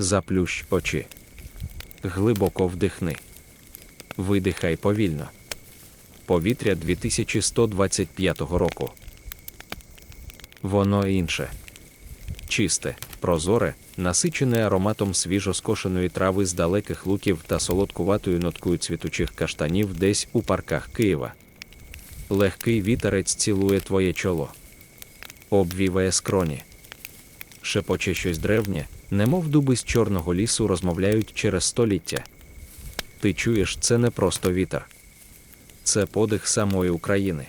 Заплющ очі. Глибоко вдихни. Видихай повільно. Повітря 2125 року. Воно інше. Чисте, прозоре, насичене ароматом свіжоскошеної трави з далеких луків та солодкуватою ноткою цвітучих каштанів десь у парках Києва. Легкий вітерець цілує твоє чоло, обвіває скроні. Шепоче щось древнє, немов дуби з чорного лісу розмовляють через століття. Ти чуєш, це не просто вітер. Це подих самої України.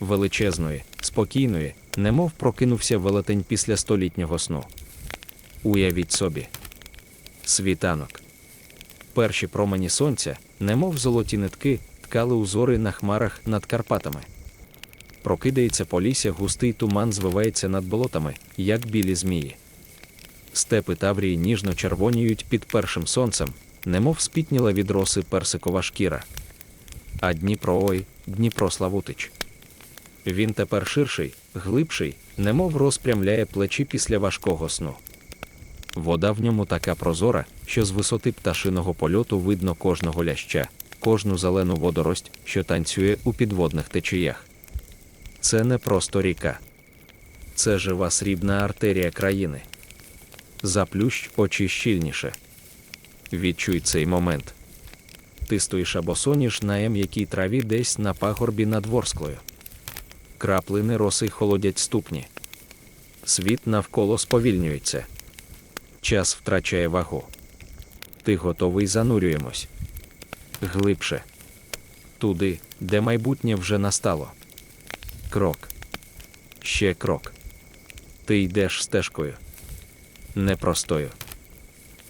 Величезної, спокійної, немов прокинувся велетень після столітнього сну. Уявіть собі. Світанок. Перші промені сонця, немов золоті нитки, ткали узори на хмарах над Карпатами. Прокидається полісся, густий туман звивається над болотами, як білі змії. Степи Таврії ніжно червоніють під першим сонцем, немов спітніла від роси персикова шкіра. А Дніпро ой, Дніпро Славутич. Він тепер ширший, глибший, немов розпрямляє плечі після важкого сну. Вода в ньому така прозора, що з висоти пташиного польоту видно кожного ляща, кожну зелену водорость, що танцює у підводних течіях. Це не просто ріка. Це жива срібна артерія країни. Заплющ очі щільніше. Відчуй цей момент. Ти стоїш або соніш на м'якій траві десь на пагорбі над Ворсклою. Краплини роси холодять ступні. Світ навколо сповільнюється. Час втрачає вагу. Ти готовий занурюємось. Глибше. Туди, де майбутнє вже настало. Крок. Ще крок. Ти йдеш стежкою. Непростою.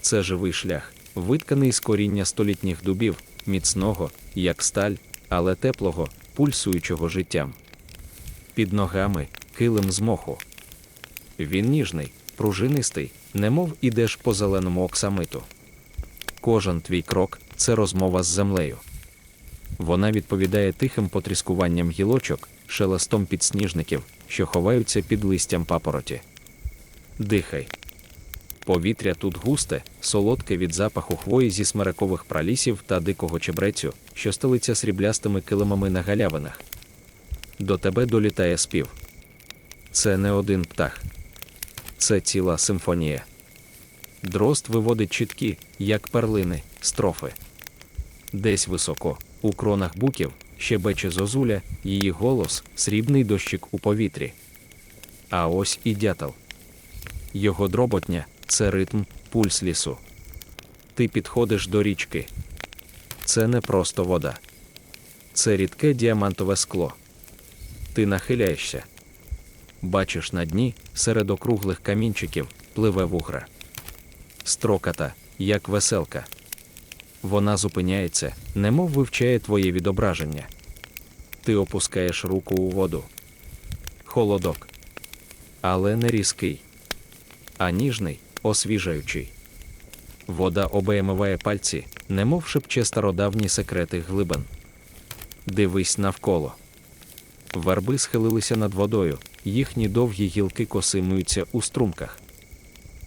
Це живий шлях, витканий з коріння столітніх дубів, міцного, як сталь, але теплого, пульсуючого життям. Під ногами килим з моху. Він ніжний, пружинистий, немов ідеш по зеленому оксамиту. Кожен твій крок це розмова з землею. Вона відповідає тихим потріскуванням гілочок, шелестом підсніжників, що ховаються під листям папороті. Дихай. Повітря тут густе, солодке від запаху хвої зі смерекових пралісів та дикого чебрецю, що стелиться сріблястими килимами на галявинах. До тебе долітає спів. Це не один птах, це ціла симфонія. Дрозд виводить чіткі, як перлини, строфи. Десь високо, у кронах буків, щебече зозуля, її голос срібний дощик у повітрі. А ось і дятел. Його дроботня це ритм, пульс лісу. Ти підходиш до річки. Це не просто вода. Це рідке діамантове скло. Ти нахиляєшся. Бачиш на дні, серед округлих камінчиків, пливе вугра. Строката, як веселка. Вона зупиняється, немов вивчає твоє відображення. Ти опускаєш руку у воду. Холодок. Але не різкий, а ніжний, освіжаючий. Вода обемиває пальці, немов шепче стародавні секрети глибин. Дивись навколо. Верби схилилися над водою, їхні довгі гілки косимуються у струмках.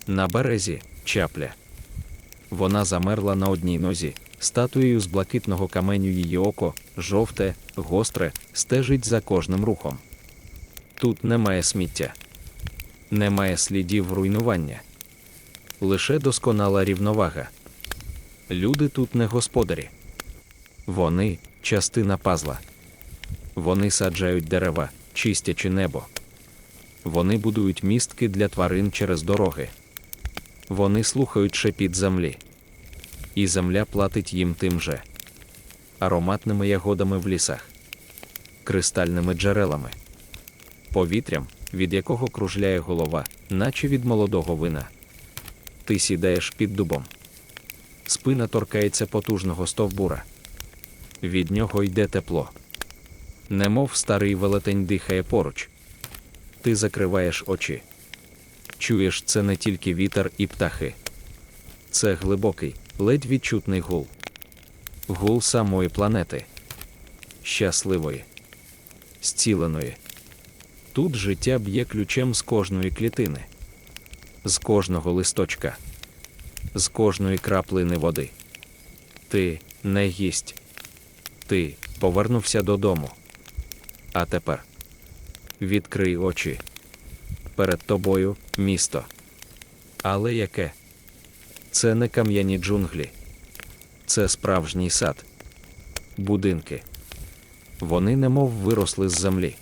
На березі чапля. Вона замерла на одній нозі, статуєю з блакитного каменю її око, жовте, гостре, стежить за кожним рухом. Тут немає сміття, немає слідів руйнування, лише досконала рівновага. Люди тут не господарі. Вони частина пазла. Вони саджають дерева, чистячи небо. Вони будують містки для тварин через дороги. Вони слухають шепіт землі. І земля платить їм тим же ароматними ягодами в лісах, кристальними джерелами, повітрям, від якого кружляє голова, наче від молодого вина. Ти сідаєш під дубом. Спина торкається потужного стовбура. Від нього йде тепло. Немов старий велетень дихає поруч. Ти закриваєш очі. Чуєш, це не тільки вітер і птахи. Це глибокий, ледь відчутний гул. Гул самої планети. Щасливої, зціленої. Тут життя б'є ключем з кожної клітини, з кожного листочка. з кожної краплини води. Ти не гість. Ти повернувся додому. А тепер відкрий очі. Перед тобою місто. Але яке? Це не кам'яні джунглі. Це справжній сад. Будинки. Вони немов виросли з землі.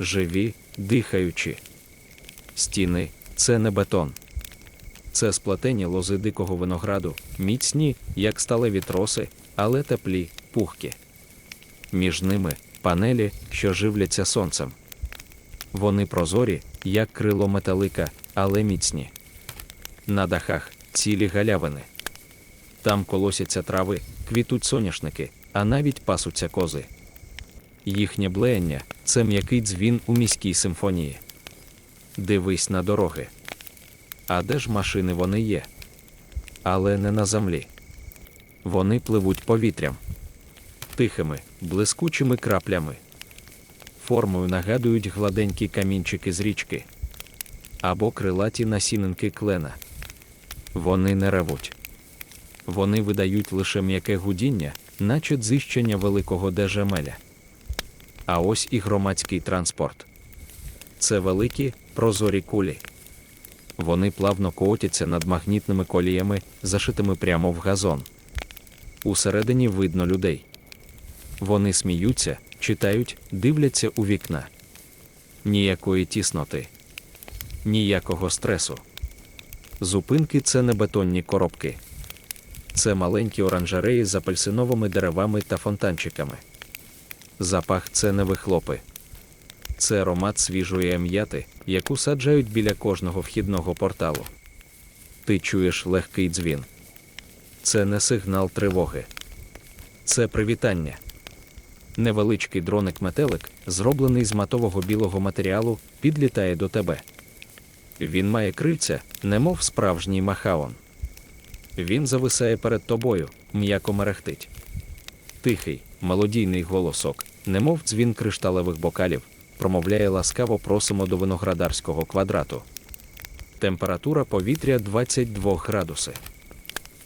Живі, дихаючі. Стіни це не бетон. Це сплетені лози дикого винограду, міцні, як сталеві троси, але теплі, пухкі. Між ними панелі, що живляться сонцем. Вони прозорі, як крило металика, але міцні. На дахах цілі галявини. Там колосяться трави, квітуть соняшники, а навіть пасуться кози. Їхнє блеяння це м'який дзвін у міській симфонії. Дивись на дороги. А де ж машини вони є? Але не на землі. Вони пливуть повітрям, тихими, блискучими краплями. Формою нагадують гладенькі камінчики з річки або крилаті насінинки клена. Вони не ревуть. Вони видають лише м'яке гудіння, наче дзищення великого дежемеля. А ось і громадський транспорт. Це великі прозорі кулі. Вони плавно котяться над магнітними коліями, зашитими прямо в газон. Усередині видно людей. Вони сміються, читають, дивляться у вікна. Ніякої тісноти, ніякого стресу. Зупинки це не бетонні коробки. Це маленькі оранжереї з апельсиновими деревами та фонтанчиками. Запах це не вихлопи. Це аромат свіжої м'яти, яку саджають біля кожного вхідного порталу. Ти чуєш легкий дзвін. Це не сигнал тривоги. Це привітання. Невеличкий дроник-метелик, зроблений з матового білого матеріалу, підлітає до тебе. Він має крильця, немов справжній махаон. Він зависає перед тобою, м'яко мерехтить. Тихий, мелодійний голосок, немов дзвін кришталевих бокалів, промовляє ласкаво просимо до виноградарського квадрату. Температура повітря 22 градуси.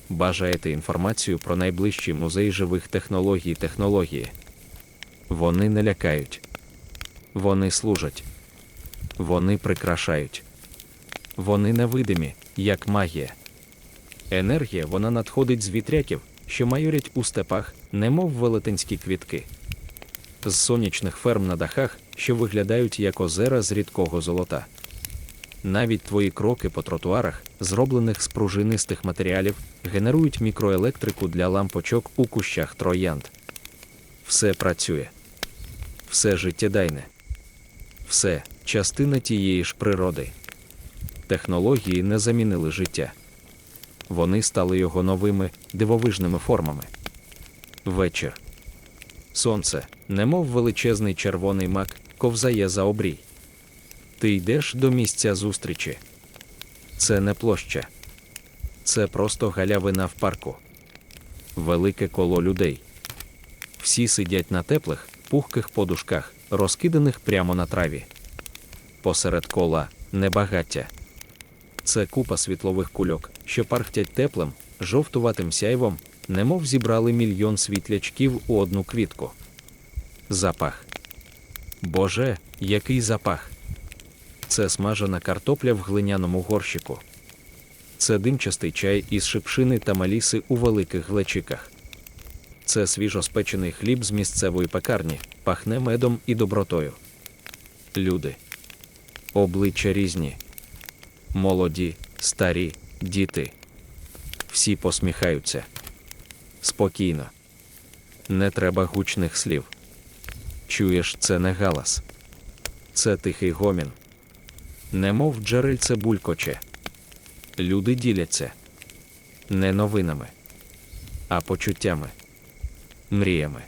Бажаєте інформацію про найближчий музей живих технологій технології. Вони не лякають. Вони служать. Вони прикрашають. Вони невидимі, як магія. Енергія вона надходить з вітряків, що майорять у степах, немов велетенські квітки. З сонячних ферм на дахах, що виглядають як озера з рідкого золота. Навіть твої кроки по тротуарах, зроблених з пружинистих матеріалів, генерують мікроелектрику для лампочок у кущах троянд. Все працює, все життєдайне, все частина тієї ж природи. Технології не замінили життя. Вони стали його новими, дивовижними формами. Вечір. Сонце, немов величезний червоний мак, ковзає за обрій. Ти йдеш до місця зустрічі. Це не площа. Це просто галявина в парку. Велике коло людей. Всі сидять на теплих, пухких подушках, розкиданих прямо на траві. Посеред кола небагаття. Це купа світлових кульок, що пархтять теплим, жовтуватим сяйвом, немов зібрали мільйон світлячків у одну квітку. Запах. Боже, який запах! Це смажена картопля в глиняному горщику. Це димчастий чай із шипшини та маліси у великих глечиках. Це свіжоспечений хліб з місцевої пекарні, пахне медом і добротою. Люди. Обличчя різні. Молоді, старі, діти. Всі посміхаються. Спокійно. Не треба гучних слів. Чуєш, це не галас. Це тихий гомін. Немов джерельце булькоче. Люди діляться не новинами, а почуттями, мріями.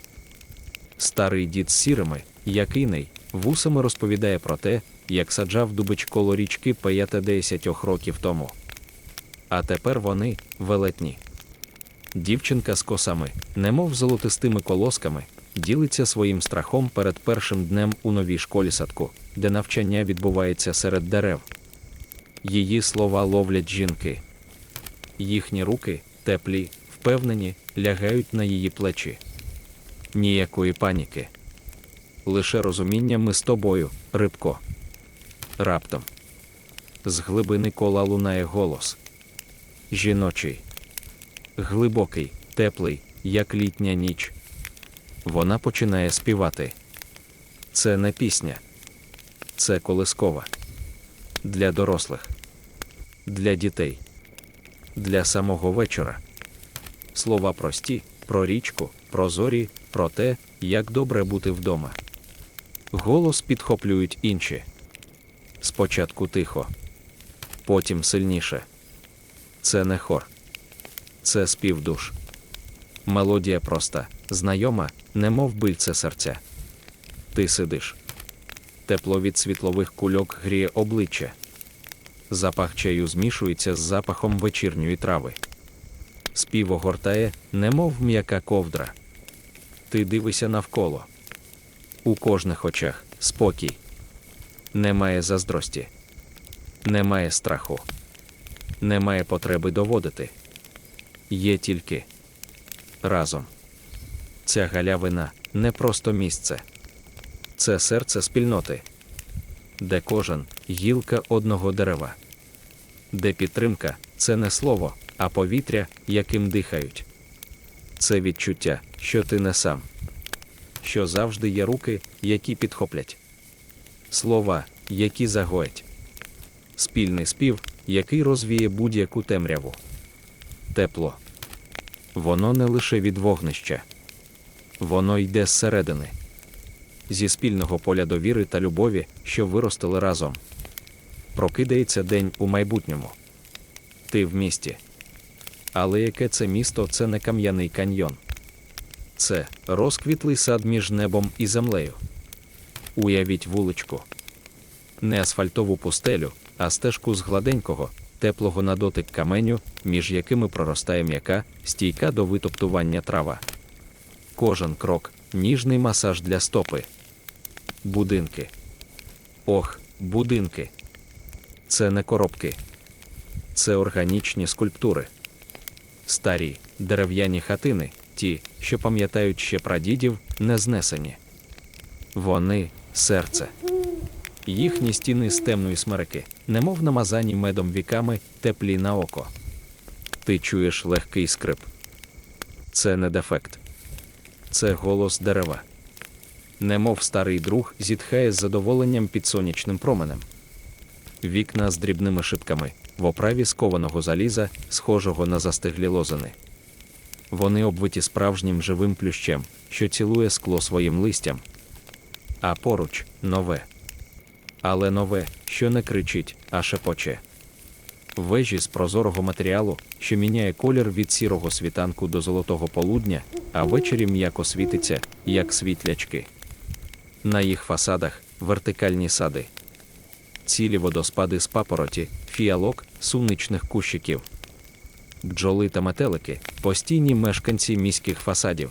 Старий дід з сірими, якийний, вусами розповідає про те, як саджав дубич коло річки 50 років тому. А тепер вони велетні. Дівчинка з косами, немов золотистими колосками, ділиться своїм страхом перед першим днем у новій школі садку, де навчання відбувається серед дерев. Її слова ловлять жінки. Їхні руки, теплі, впевнені, лягають на її плечі. Ніякої паніки. Лише розуміння ми з тобою, рибко. Раптом. З глибини кола лунає голос. Жіночий. Глибокий, теплий, як літня ніч. Вона починає співати. Це не пісня. Це колискова. Для дорослих. Для дітей. Для самого вечора. Слова прості, про річку, про зорі, про те, як добре бути вдома. Голос підхоплюють інші. Спочатку тихо, потім сильніше. Це не хор. Це спів душ. Мелодія проста, знайома, немов бильце серця. Ти сидиш. Тепло від світлових кульок гріє обличчя. Запах чаю змішується з запахом вечірньої трави. Спів огортає, немов м'яка ковдра. Ти дивишся навколо. У кожних очах спокій. Немає заздрості. Немає страху. Немає потреби доводити. Є тільки разом. Ця галявина не просто місце, це серце спільноти, де кожен гілка одного дерева, де підтримка це не слово, а повітря, яким дихають. Це відчуття, що ти не сам, що завжди є руки, які підхоплять, слова, які загоять, спільний спів, який розвіє будь-яку темряву. Тепло. Воно не лише від вогнища, воно йде зсередини, зі спільного поля довіри та любові, що виростили разом. Прокидається день у майбутньому. Ти в місті. Але яке це місто це не кам'яний каньйон. Це розквітлий сад між небом і землею. Уявіть вуличку. Не асфальтову пустелю, а стежку з гладенького, теплого на дотик каменю, між якими проростає м'яка, стійка до витоптування трава. Кожен крок ніжний масаж для стопи. Будинки. Ох, будинки. Це не коробки. Це органічні скульптури. Старі, дерев'яні хатини, ті, що пам'ятають ще прадідів, не знесені. Вони серце. Їхні стіни з темної смерики, немов намазані медом віками, теплі на око. Ти чуєш легкий скрип. Це не дефект. Це голос дерева. Немов старий друг зітхає з задоволенням під сонячним променем. Вікна з дрібними шибками, в оправі скованого заліза, схожого на застиглі лозини. Вони обвиті справжнім живим плющем, що цілує скло своїм листям. А поруч нове. Але нове, що не кричить, а шепоче. Вежі з прозорого матеріалу, що міняє колір від сірого світанку до золотого полудня, а ввечері м'яко світиться, як світлячки. На їх фасадах вертикальні сади, цілі водоспади з папороті, фіалок, суничних кущиків, бджоли та метелики, постійні мешканці міських фасадів.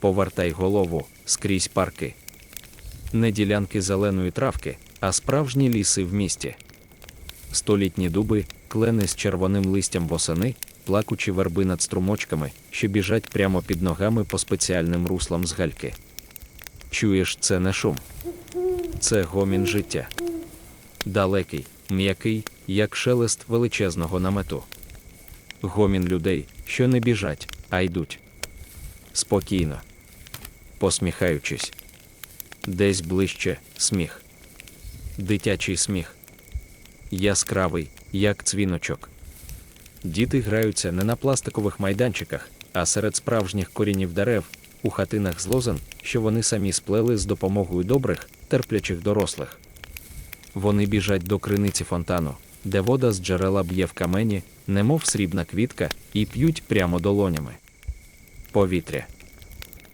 Повертай голову скрізь парки, не ділянки зеленої травки, а справжні ліси в місті. Столітні дуби, клени з червоним листям восени, плакучі верби над струмочками, що біжать прямо під ногами по спеціальним руслам з гальки. Чуєш, це не шум, це гомін життя. Далекий, м'який, як шелест величезного намету. Гомін людей, що не біжать, а йдуть. Спокійно, посміхаючись. Десь ближче сміх. Дитячий сміх. Яскравий, як цвіночок. Діти граються не на пластикових майданчиках, а серед справжніх корінів дерев, у хатинах з лозен, що вони самі сплели з допомогою добрих, терплячих дорослих. Вони біжать до криниці фонтану, де вода з джерела б'є в камені, немов срібна квітка, і п'ють прямо долонями. Повітря.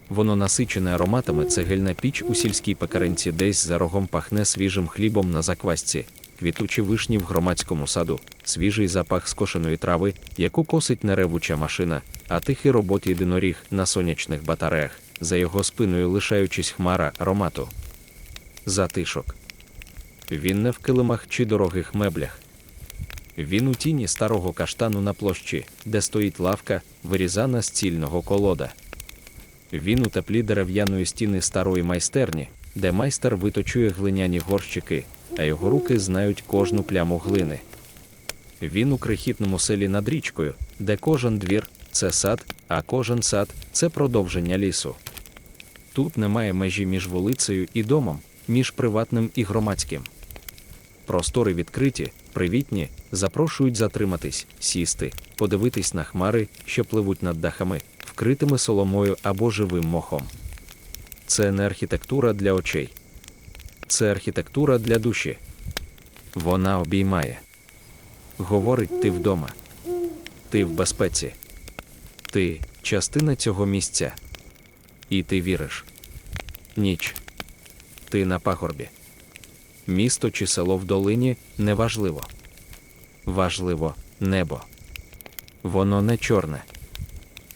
Воно насичене ароматами цегельна піч у сільській пекаринці десь за рогом пахне свіжим хлібом на заквасці, квітучі вишні в громадському саду, свіжий запах скошеної трави, яку косить неревуча машина, а тихий робот єдиноріг на сонячних батареях, за його спиною лишаючись хмара аромату. Затишок. Він не в килимах чи дорогих меблях. Він у тіні старого каштану на площі, де стоїть лавка, вирізана з цільного колода. Він у теплі дерев'яної стіни старої майстерні, де майстер виточує глиняні горщики, а його руки знають кожну пляму глини. Він у крихітному селі над річкою, де кожен двір це сад, а кожен сад це продовження лісу. Тут немає межі між вулицею і домом, між приватним і громадським. Простори відкриті, привітні, запрошують затриматись, сісти, подивитись на хмари, що пливуть над дахами, вкритими соломою або живим мохом. Це не архітектура для очей. Це архітектура для душі. Вона обіймає. Говорить ти вдома. Ти в безпеці. Ти частина цього місця. І ти віриш. Ніч. Ти на пагорбі. Місто чи село в долині неважливо. Важливо небо. Воно не чорне.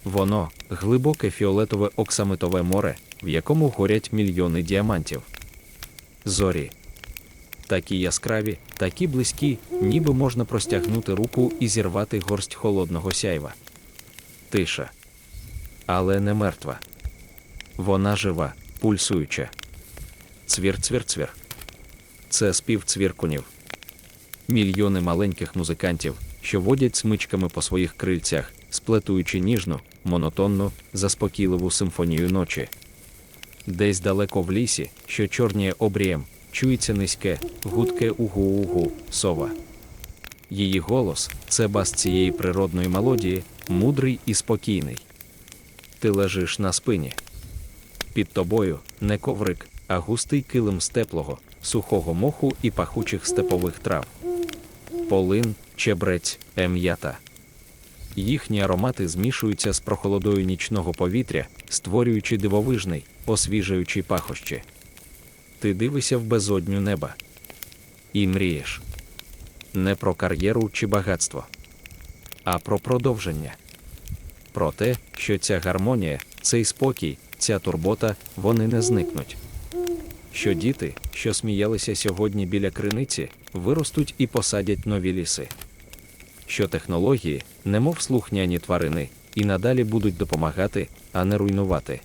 Воно глибоке фіолетове оксамитове море, в якому горять мільйони діамантів. Зорі. Такі яскраві, такі близькі, ніби можна простягнути руку і зірвати горсть холодного сяйва. Тиша. Але не мертва. Вона жива, пульсуюча. Цвір-цвір-цвір. Це спів цвіркунів. Мільйони маленьких музикантів, що водять смичками по своїх крильцях, сплетуючи ніжну, монотонну, заспокійливу симфонію ночі. Десь далеко в лісі, що чорніє обрієм, чується низьке, гудке угу-угу, сова. Її голос це бас цієї природної мелодії, мудрий і спокійний. Ти лежиш на спині. Під тобою не коврик, а густий килим з теплого, сухого моху і пахучих степових трав. Полин, чебрець, ем'ята. Їхні аромати змішуються з прохолодою нічного повітря, створюючи дивовижний, освіжаючий пахощі. Ти дивишся в безодню неба і мрієш не про кар'єру чи багатство, а про продовження. Про те, що ця гармонія, цей спокій, ця турбота, вони не зникнуть. Що діти, що сміялися сьогодні біля криниці, виростуть і посадять нові ліси. Що технології, немов слухняні тварини, і надалі будуть допомагати, а не руйнувати.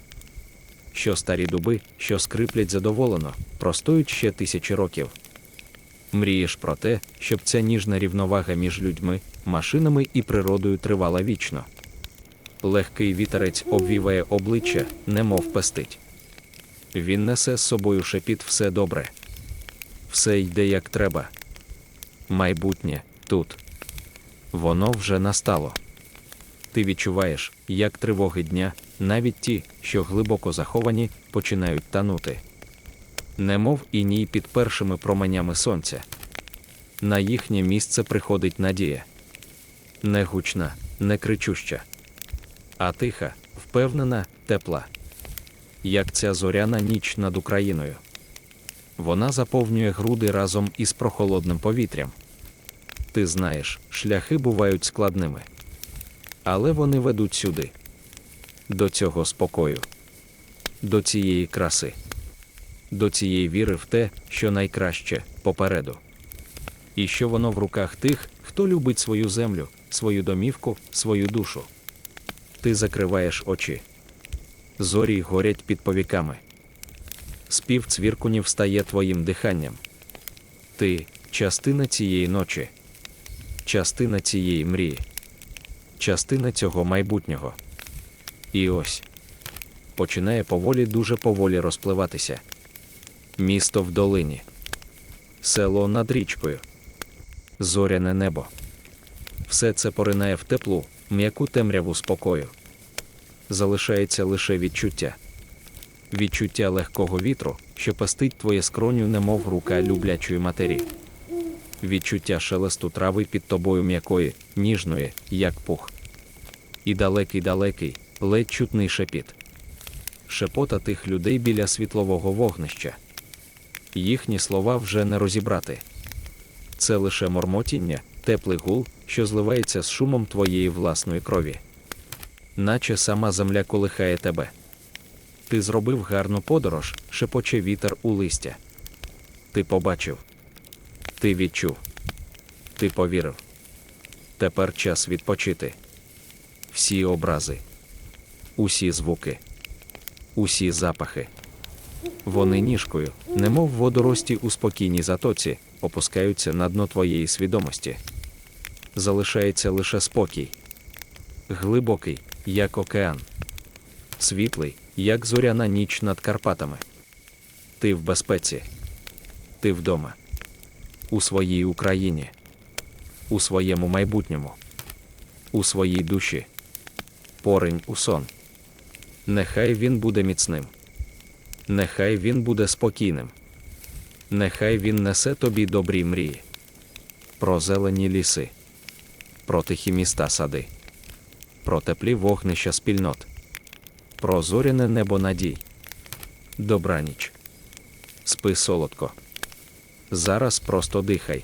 Що старі дуби, що скриплять задоволено, простоють ще тисячі років. Мрієш про те, щоб ця ніжна рівновага між людьми, машинами і природою тривала вічно. Легкий вітерець обвіває обличчя, немов пестить. Він несе з собою шепіт все добре. Все йде як треба. Майбутнє тут. Воно вже настало. Ти відчуваєш, як тривоги дня, навіть ті, що глибоко заховані, починають танути. Немов іній під першими променями сонця. На їхнє місце приходить надія. Не гучна, не кричуща, а тиха, впевнена, тепла. Як ця зоряна ніч над Україною. Вона заповнює груди разом із прохолодним повітрям. Ти знаєш, шляхи бувають складними. Але вони ведуть сюди, до цього спокою, до цієї краси, до цієї віри в те, що найкраще попереду. І що воно в руках тих, хто любить свою землю, свою домівку, свою душу. Ти закриваєш очі. Зорі горять під повіками. Спів цвіркунів стає твоїм диханням. Ти частина цієї ночі, частина цієї мрії, частина цього майбутнього. І ось починає поволі дуже поволі розпливатися. Місто в долині, село над річкою, зоряне небо. Все це поринає в теплу, м'яку темряву спокою. Залишається лише відчуття. Відчуття легкого вітру, що пестить твоє скроню, немов рука люблячої матері. Відчуття шелесту трави під тобою м'якої, ніжної, як пух. І далекий далекий, ледь чутний шепіт. Шепота тих людей біля світлового вогнища. Їхні слова вже не розібрати. Це лише мормотіння, теплий гул, що зливається з шумом твоєї власної крові. Наче сама земля колихає тебе. Ти зробив гарну подорож, шепоче вітер у листя. Ти побачив, ти відчув, ти повірив. Тепер час відпочити. Всі образи, усі звуки, усі запахи. Вони ніжкою, немов водорості у спокійній затоці, опускаються на дно твоєї свідомості. Залишається лише спокій. Глибокий, як океан. Світлий, як зоряна ніч над Карпатами. Ти в безпеці. Ти вдома. У своїй Україні. У своєму майбутньому. У своїй душі. Поринь у сон. Нехай він буде міцним. Нехай він буде спокійним. Нехай він несе тобі добрі мрії. Про зелені ліси, про тихі міста сади, про теплі вогнища спільнот, про зоряне небо надій. Добраніч. Спи солодко. Зараз просто дихай.